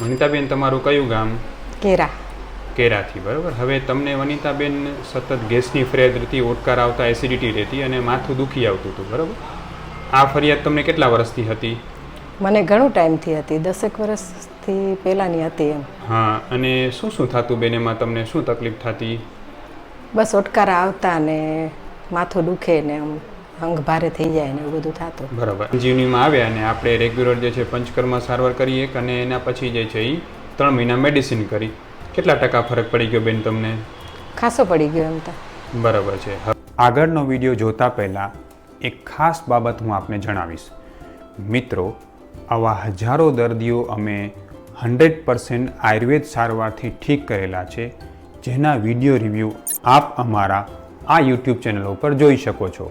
વનિતાબેન તમારું કયું ગામ? કેરા. કેરાથી બરાબર. હવે તમને વનિતાબેન સતત ગેસની ફરિયાદ રહેતી ઓટકાર આવતા એસિડિટી રહેતી અને માથું દુખી આવતું હતું બરાબર? આ ફરિયાદ તમને કેટલા વર્ષથી હતી? મને ઘણું ટાઈમથી હતી દસેક વર્ષથી પહેલાંની હતી એમ. હા અને શું શું થતું બેન? એમાં તમને શું તકલીફ થતી? બસ ઓટકારા આવતા ને માથું દુખે ને આમ. અંગ ભારે થઈ જાય ને એવું બધું થતું. બરાબર. જીવનીમાં આવ્યા અને આપણે રેગ્યુલર જે છે પંચકર્મ સારવાર કરીએ અને એના પછી જે છે એ ત્રણ મહિના મેડિસિન કરી. કેટલા ટકા ફરક પડી ગયો બેન તમને? ખાસો પડી ગયો એમ તો. બરાબર છે. આગળનો વીડિયો જોતા પહેલાં એક ખાસ બાબત હું આપને જણાવીશ. મિત્રો આવા હજારો દર્દીઓ અમે હંડ્રેડ પર્સન્ટ આયુર્વેદ સારવારથી ઠીક કરેલા છે જેના વીડિયો રિવ્યૂ આપ અમારા આ યુટ્યુબ ચેનલ ઉપર જોઈ શકો છો.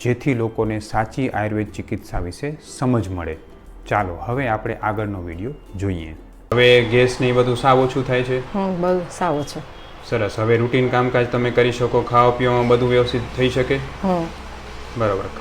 જેથી લોકોને સાચી આયુર્વેદ ચિકિત્સા વિશે સમજ મળે. ચાલો હવે આપણે આગળનો વીડિયો જોઈએ. હવે ગેસ ને બધું સાવ ઓછું થાય છે? બહુ સાવ ઓછું. સરસ. હવે રૂટીન કામકાજ તમે કરી શકો ખાવા પીવામાં બધું વ્યવસ્થિત થઈ શકે? બરાબર.